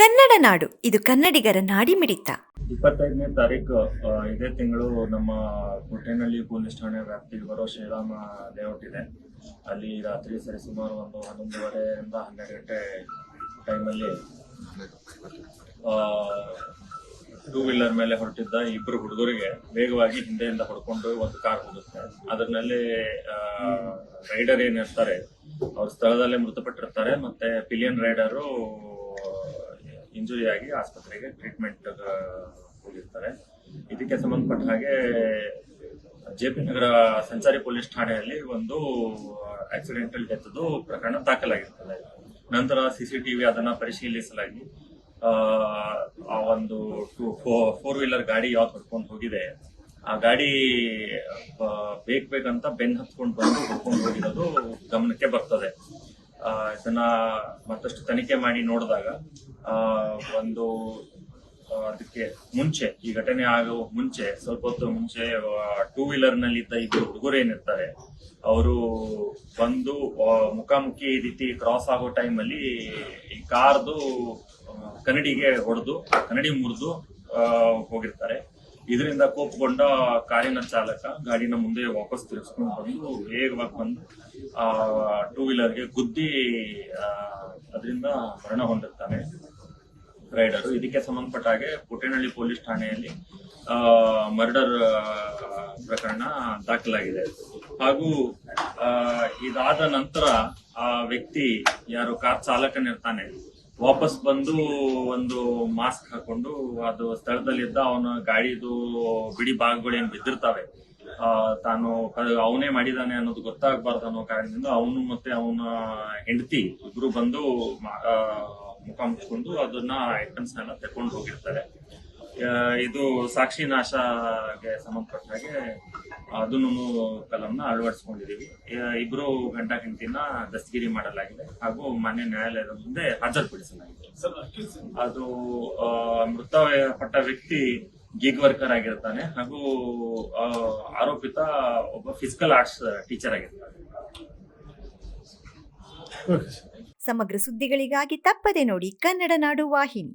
ಕನ್ನಡ ನಾಡು. ಇದು ಕನ್ನಡಿಗರ ನಾಡಿ ಮಿಡಿತ. ಇಪ್ಪತ್ತೈದನೇ ತಾರೀಕು ಇದೇ ತಿಂಗಳು ನಮ್ಮ ಕೋಟೆನಲ್ಲಿ ಪೊಲೀಸ್ ಠಾಣೆ ವ್ಯಾಪ್ತಿಗೆ ಬರೋ ಶ್ರೀರಾಮ ಲೇಔಟ್ ಇದೆ. ಅಲ್ಲಿ ರಾತ್ರಿ ಸರಿಸುಮಾರು ಒಂದು ಹನ್ನೊಂದುವರೆಯಿಂದ ಹನ್ನೆರಡು ಗಂಟೆ ಟೈಮಲ್ಲಿ ಟೂ ವೀಲರ್ ಮೇಲೆ ಹೊರಟಿದ್ದ ಇಬ್ಬರು ಹುಡುಗರಿಗೆ ವೇಗವಾಗಿ ಹಿಂದೆಯಿಂದ ಹೊಡ್ಕೊಂಡು ಒಂದು ಕಾರ್ ಹೋಗುತ್ತೆ. ಅದರಲ್ಲಿ ರೈಡರ್ ಏನಿರ್ತಾರೆ ಅವ್ರ ಸ್ಥಳದಲ್ಲೇ ಮೃತಪಟ್ಟಿರ್ತಾರೆ, ಮತ್ತೆ ಪಿಲಿಯನ್ ರೈಡರು ಇಂಜುರಿ ಆಗಿ ಆಸ್ಪತ್ರೆಗೆ ಟ್ರೀಟ್ಮೆಂಟ್ ಹೋಗಿರ್ತಾರೆ ಇದಕ್ಕೆ ಸಂಬಂಧಪಟ್ಟ ಹಾಗೆ ಜೆ ಪಿ ನಗರ ಸಂಚಾರಿ ಪೊಲೀಸ್ ಠಾಣೆಯಲ್ಲಿ ಒಂದು ಆಕ್ಸಿಡೆಂಟಲ್ ಡೆತ್ದು ಪ್ರಕರಣ ದಾಖಲಾಗಿರ್ತದೆ. ನಂತರ ಸಿಸಿಟಿವಿ ಅದನ್ನ ಪರಿಶೀಲಿಸಲಾಗಿ ಆ, ಒಂದು ಟೂ ಫೋರ್ ವೀಲರ್ ಗಾಡಿ ಯಾವ್ದು ಹೊಡ್ಕೊಂಡು ಹೋಗಿದೆ ಆ ಗಾಡಿ ಬೇಕ್ ಬೇಕಂತ ಬೆನ್ ಹತ್ಕೊಂಡು ಬಂದು ಹೊಡ್ಕೊಂಡು ಹೋಗಿರೋದು ಗಮನಕ್ಕೆ ಬರ್ತದೆ. ಆ, ಇದನ್ನ ಮತ್ತಷ್ಟು ತನಿಖೆ ಮಾಡಿ ನೋಡಿದಾಗ ಒಂದು ಅದಕ್ಕೆ ಮುಂಚೆ ಈ ಘಟನೆ ಆಗೋ ಮುಂಚೆ ಸ್ವಲ್ಪ ಹೊತ್ತು ಮುಂಚೆ ಟೂ ವೀಲರ್ನಲ್ಲಿ ಇದ್ದ ಇಬ್ಬರು ಹುಡುಗರು ಏನಿರ್ತಾರೆ ಅವರು ಬಂದು ಮುಖಾಮುಖಿ ಈ ರೀತಿ ಕ್ರಾಸ್ ಆಗೋ ಟೈಮ್ ಅಲ್ಲಿ ಈ ಕಾರ್ದು ಕನ್ನಡಿಗೆ ಹೊಡೆದು ಕನ್ನಡಿ ಮುರಿದು ಹೋಗಿರ್ತಾರೆ. ಇದರಿಂದ ಕೋಪಗೊಂಡ ಕಾರಿನ ಚಾಲಕ ಗಾಡಿನ ಮುಂದೆ ವಾಪಸ್ ತಿರ್ಸ್ಕೊಂಡು ಬಂದು ವೇಗವಾಗಿ ಬಂದು, ಆ ಟೂ ವೀಲರ್ಗೆ ಗುದ್ದಿ ಅದರಿಂದ ಮರಣ ಹೊಂದಿರ್ತಾನೆ ರೈಡರು. ಇದಕ್ಕೆ ಸಂಬಂಧಪಟ್ಟ ಹಾಗೆ ಪುಟ್ಟೇನಹಳ್ಳಿ ಪೊಲೀಸ್ ಠಾಣೆಯಲ್ಲಿ ಮರ್ಡರ್ ಪ್ರಕರಣ ದಾಖಲಾಗಿದೆ. ಹಾಗೂ ಇದಾದ ನಂತರ ಆ ವ್ಯಕ್ತಿ ಯಾರು, ಕಾರ್ ಚಾಲಕನಿರ್ತಾನೆ. ವಾಪಸ್ ಬಂದು ಒಂದು ಮಾಸ್ಕ್ ಹಾಕೊಂಡು ಅದು ಸ್ಥಳದಲ್ಲಿದ್ದ ಅವನ ಗಾಡಿದು ಬಿಡಿ ಭಾಗಗಳು ಏನ್ ಬಿದ್ದಿರ್ತಾವೆ ತಾನು ಅವನೇ ಮಾಡಿದಾನೆ ಅನ್ನೋದು ಗೊತ್ತಾಗಬಾರ್ದು ಅನ್ನೋ ಕಾರಣದಿಂದ ಅವನು ಮತ್ತೆ ಅವನ ಹೆಂಡತಿ ಇಬ್ರು ಬಂದು ಮುಖ ಮುಚ್ಕೊಂಡು ಅದನ್ನ ಐಟಮ್ಸ್ ನೆಲ್ಲ ತಕೊಂಡು ಹೋಗಿರ್ತಾರೆ. ಇದು ಸಾಕ್ಷಿ ನಾಶಗೆ ಸಂಬಂಧಪಟ್ಟ ಹಾಗೆ ಅದನ್ನು ಕಲಂನ ಅಳವಡಿಸ್ಕೊಂಡಿದೀವಿ ಆ, ಇಬ್ರು ಗಂಡ ಹೆಂಡತಿನ ದಸ್ತಗಿರಿ ಮಾಡಲಾಗಿದೆ ಹಾಗೂ ಮಾನ್ಯ ನ್ಯಾಯಾಲಯದ ಮುಂದೆ ಹಾಜರುಪಡಿಸಲಾಗಿದೆ. ಅದು ಆ, ಮೃತಪಟ್ಟ ವ್ಯಕ್ತಿ ಗಿಗ್ ವರ್ಕರ್ ಆಗಿರ್ತಾನೆ ಹಾಗೂ ಆರೋಪಿತ ಒಬ್ಬ ಫಿಸಿಕಲ್ ಆರ್ಟ್ಸ್ ಟೀಚರ್ ಆಗಿರ್ತಾನೆ. ಸಮಗ್ರ ಸುದ್ದಿಗಳಿಗಾಗಿ ತಪ್ಪದೆ ನೋಡಿ ಕನ್ನಡ ನಾಡು ವಾಹಿನಿ.